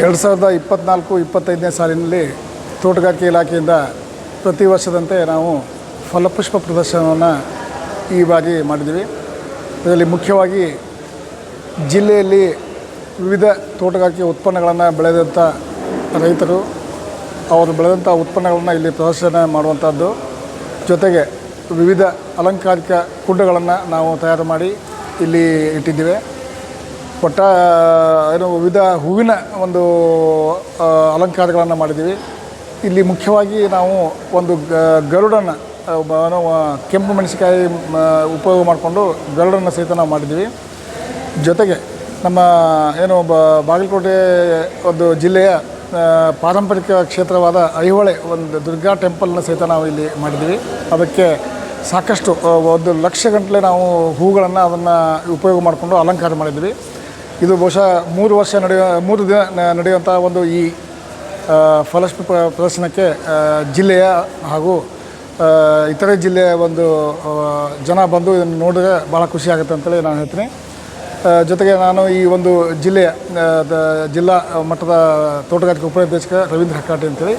ಎರಡು ಸಾವಿರದ ಇಪ್ಪತ್ತ್ನಾಲ್ಕು ಇಪ್ಪತ್ತೈದನೇ ಸಾಲಿನಲ್ಲಿ ತೋಟಗಾರಿಕೆ ಇಲಾಖೆಯಿಂದ ಪ್ರತಿ ವರ್ಷದಂತೆ ನಾವು ಫಲಪುಷ್ಪ ಪ್ರದರ್ಶನವನ್ನು ಈ ಬಾರಿ ಮಾಡಿದ್ವಿ ಇದರಲ್ಲಿ ಮುಖ್ಯವಾಗಿ ಜಿಲ್ಲೆಯಲ್ಲಿ ವಿವಿಧ ತೋಟಗಾರಿಕೆ ಉತ್ಪನ್ನಗಳನ್ನು ಬೆಳೆದಂಥ ರೈತರು, ಅವರು ಬೆಳೆದಂಥ ಉತ್ಪನ್ನಗಳನ್ನು ಇಲ್ಲಿ ಪ್ರದರ್ಶನ ಮಾಡುವಂಥದ್ದು ಜೊತೆಗೆ ವಿವಿಧ ಅಲಂಕಾರಿಕ ಕುಂಡಗಳನ್ನು ನಾವು ತಯಾರು ಮಾಡಿ ಇಲ್ಲಿ ಇಟ್ಟಿದ್ದೇವೆ. ಒಟ್ಟ ಏನು ವಿವಿಧ ಹೂವಿನ ಒಂದು ಅಲಂಕಾರಗಳನ್ನು ಮಾಡಿದ್ದೀವಿ. ಇಲ್ಲಿ ಮುಖ್ಯವಾಗಿ ನಾವು ಒಂದು ಗರುಡನ್ನು ಕೆಂಪು ಮೆಣಸಿನಕಾಯಿ ಉಪಯೋಗ ಮಾಡಿಕೊಂಡು ಗರುಡನ್ನು ಸಹಿತ ನಾವು ಮಾಡಿದ್ದೀವಿ. ಜೊತೆಗೆ ನಮ್ಮ, ಏನು ಬಾಗಲಕೋಟೆ ಒಂದು ಜಿಲ್ಲೆಯ ಪಾರಂಪರಿಕ ಕ್ಷೇತ್ರವಾದ ಐಹೊಳೆ ಒಂದು ದುರ್ಗಾ ಟೆಂಪಲ್ನ ಸಹಿತ ನಾವು ಇಲ್ಲಿ ಮಾಡಿದ್ದೀವಿ. ಅದಕ್ಕೆ ಸಾಕಷ್ಟು ಒಂದು ಲಕ್ಷ ಗಂಟಲೆ ನಾವು ಹೂಗಳನ್ನು ಅದನ್ನು ಉಪಯೋಗ ಮಾಡಿಕೊಂಡು ಅಲಂಕಾರ ಮಾಡಿದ್ವಿ ಇದು ಬಹುಶಃ ಮೂರು ವರ್ಷ ನಡೆಯುವ ಮೂರು ದಿನ ನಡೆಯುವಂಥ ಒಂದು ಈ ಆ, ಪ್ರದರ್ಶನಕ್ಕೆ ಜಿಲ್ಲೆಯ ಹಾಗೂ ಇತರೆ ಜಿಲ್ಲೆಯ ಒಂದು ಜನ ಬಂದು ಇದನ್ನು ನೋಡಿದ್ರೆ ಭಾಳ ಖುಷಿ ಆಗುತ್ತೆ ಅಂತೇಳಿ ನಾನು ಹೇಳ್ತೀನಿ. ಜೊತೆಗೆ ನಾನು ಈ ಒಂದು ಜಿಲ್ಲೆಯ ಜಿಲ್ಲಾ ಮಟ್ಟದ ತೋಟಗಾರಿಕೆ ಉಪನಿರ್ದೇಶಕ ರವೀಂದ್ರ ಹಕ್ಕಾಟಿ ಅಂತೇಳಿ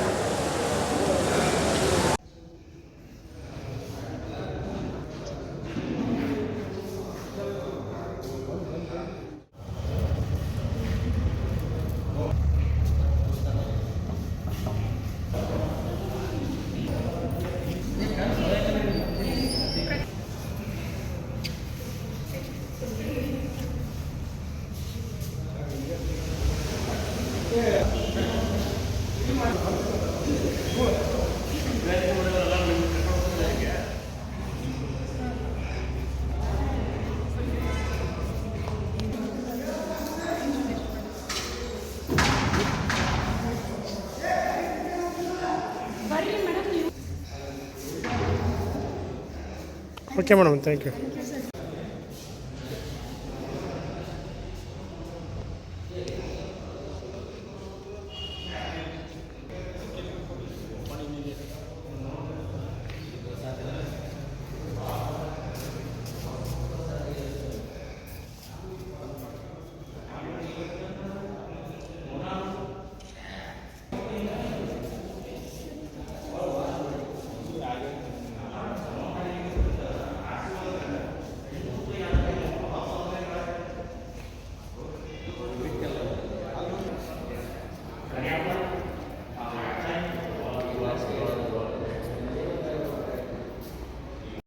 ಓಕೆ ಮೇಡಮ್ ಥ್ಯಾಂಕ್ ಯು